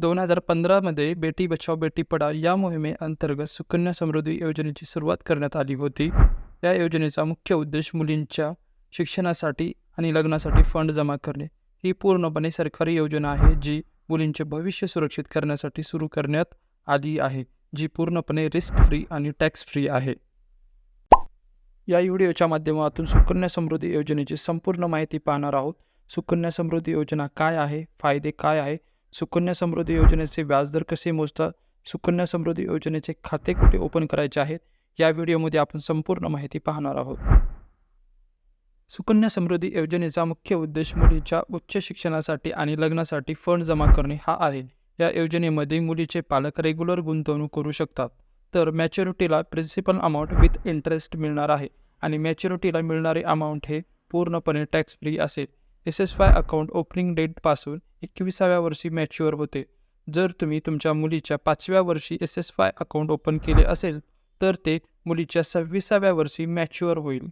दोन हजार पंधरामध्ये बेटी बचाव बेटी पढाव या मोहिमेअंतर्गत सुकन्या समृद्धी योजनेची सुरुवात करण्यात आली होती. या योजनेचा मुख्य उद्देश मुलींच्या शिक्षणासाठी आणि लग्नासाठी फंड जमा करणे. ही पूर्णपणे सरकारी योजना आहे जी मुलींचे भविष्य सुरक्षित करण्यासाठी सुरू करण्यात आली आहे जी पूर्णपणे रिस्क फ्री आणि टॅक्स फ्री आहे. या व्हिडिओच्या माध्यमातून सुकन्या समृद्धी योजनेची संपूर्ण माहिती पाहणार आहोत. सुकन्या समृद्धी योजना काय आहे? फायदे काय आहे? सुकन्या समृद्धी योजनेचे व्याजदर कसे मोजतात सुकन्या समृद्धी योजनेचे खाते कुठे ओपन करायचे आहेत या व्हिडिओमध्ये आपण संपूर्ण माहिती पाहणार आहोत. सुकन्या समृद्धी योजनेचा मुख्य उद्देश मुलीच्या उच्च शिक्षणासाठी आणि लग्नासाठी फंड जमा करणे हा आहे. या योजनेमध्ये मुलीचे पालक रेग्युलर गुंतवणूक करू शकतात. तर मॅच्युरिटीला प्रिन्सिपल अमाऊंट विथ इंटरेस्ट मिळणार आहे आणि मॅच्युरिटीला मिळणारे अमाऊंट हे पूर्णपणे टॅक्स फ्री असेल. S S Y account opening डेटपासून एकविसाव्या वर्षी मॅच्युअर होते. जर तुम्ही तुमच्या मुलीच्या पाचव्या वर्षी S S Y account open केले असेल तर ते मुलीच्या सव्वीसाव्या वर्षी मॅच्युअर होईल.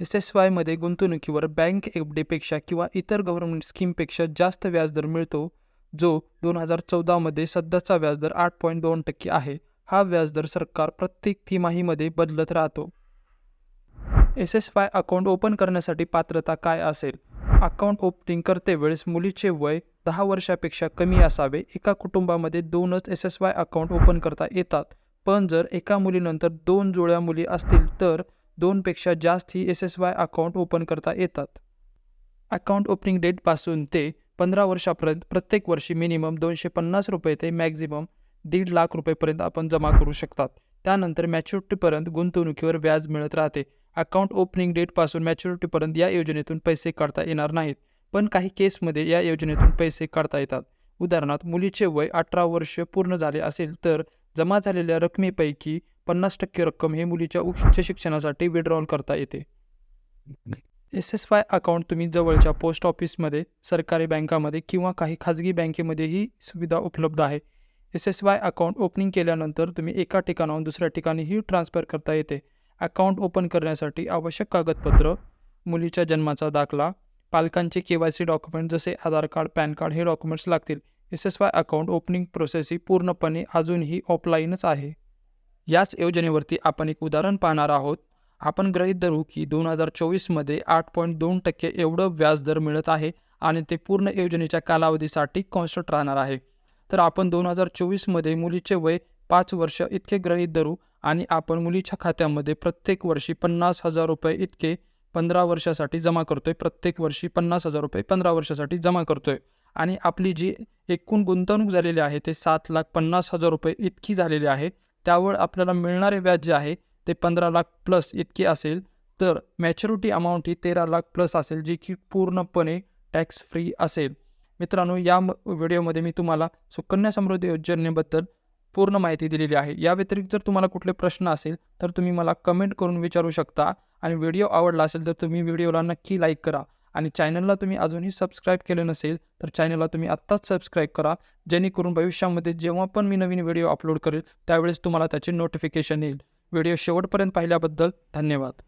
एस एस वायमध्ये गुंतवणुकीवर बँक एफ डीपेक्षा किंवा इतर गव्हर्नमेंट स्कीमपेक्षा जास्त व्याजदर मिळतो जो दोन हजार चौदामध्ये सध्याचा व्याजदर आठ पॉईंट दोन टक्के आहे. हा व्याजदर सरकार प्रत्येक तिमाहीमध्ये बदलत राहतो. S S Y account open करण्यासाठी पात्रता काय असेल? अकाउंट ओपनिंग करते वेळेस मुलीचे वय दहा वर्षापेक्षा कमी असावे. एका कुटुंबामध्ये दोनच S S Y account open करता येतात. पण जर एका मुलीनंतर दोन जुळ्या मुली असतील तर दोनपेक्षा जास्त ही S S Y account open करता येतात. अकाउंट ओपनिंग डेटपासून ते पंधरा वर्षापर्यंत प्रत्येक वर्षी मिनिमम दोनशे पन्नास रुपये ते मॅक्झिमम दीड लाख रुपयेपर्यंत आपण जमा करू शकतात. त्यानंतर मॅच्युरिटीपर्यंत गुंतवणुकीवर व्याज मिळत राहते. अकाउंट ओपनिंग डेटपासून मॅच्युरिटीपर्यंत या योजनेतून पैसे काढता येणार नाहीत. पण काही केसमध्ये या योजनेतून पैसे काढता येतात. उदाहरणार्थ मुलीचे वय अठरा वर्ष पूर्ण झाले असेल तर जमा झालेल्या रकमेपैकी पन्नास टक्के रक्कम हे मुलीच्या उच्च शिक्षणासाठी विड्रॉल करता येते. एस एस वाय अकाउंट तुम्ही जवळच्या पोस्ट ऑफिसमध्ये सरकारी बँकामध्ये किंवा काही खाजगी बँकेमध्येही सुविधा उपलब्ध आहे. S S Y account opening केल्यानंतर तुम्ही एका ठिकाणाहून दुसऱ्या ठिकाणीही ट्रान्सफर करता येते. अकाउंट ओपन करण्यासाठी आवश्यक कागदपत्र मुलीच्या जन्माचा दाखला पालकांचे के वाय सी डॉक्युमेंट जसे आधार कार्ड पॅन कार्ड हे डॉक्युमेंट्स लागतील. S S Y account opening process ही पूर्णपणे अजूनही ऑफलाईनच आहे. याच योजनेवरती आपण एक उदाहरण पाहणार आहोत. आपण गृहीत धरू की दोन हजार चोवीसमध्ये आठ पॉईंट दोन टक्के एवढं व्याजदर मिळत आहे आणि ते पूर्ण योजनेच्या कालावधीसाठी कॉन्स्टंट राहणार आहे. तर आपण दोन हजार चोवीसमध्ये मुलीचे वय पाच वर्ष इतके गृहीत धरू आणि आपण मुलीच्या खात्यामध्ये प्रत्येक वर्षी पन्नास हजार रुपये इतके पंधरा वर्षासाठी जमा करतोय. प्रत्येक वर्षी पन्नास हजार रुपये पंधरा वर्षासाठी जमा करतोय. आणि आपली जी एकूण गुंतवणूक झालेली आहे ते सात लाख पन्नास हजार रुपये इतकी झालेली आहे. त्यावर आपल्याला मिळणारे व्याज जे आहे ते पंधरा लाख प्लस इतके असेल. तर मॅच्युरिटी अमाऊंट ही तेरा लाख प्लस असेल जी की पूर्णपणे टॅक्स फ्री असेल. मित्रांनो या व्हिडिओमध्ये मी तुम्हाला सुकन्या समृद्धी योजनेबद्दल पूर्ण माहिती दिलेली आहे. या व्यतिरिक्त जर तुम्हाला कुठले प्रश्न असेल तर तुम्ही मला कमेंट करून विचारू शकता आणि व्हिडिओ आवडला असेल तर तुम्ही व्हिडिओला नक्की लाईक करा. आणि चॅनलला तुम्ही अजूनही सबस्क्राईब केलं नसेल तर चॅनलला तुम्ही आत्ताच सबस्क्राईब करा. जेणेकरून भविष्यामध्ये जेव्हा पण मी नवीन व्हिडिओ अपलोड करेल त्यावेळेस तुम्हाला त्याचे नोटिफिकेशन येईल. व्हिडिओ शेवटपर्यंत पाहिल्याबद्दल धन्यवाद.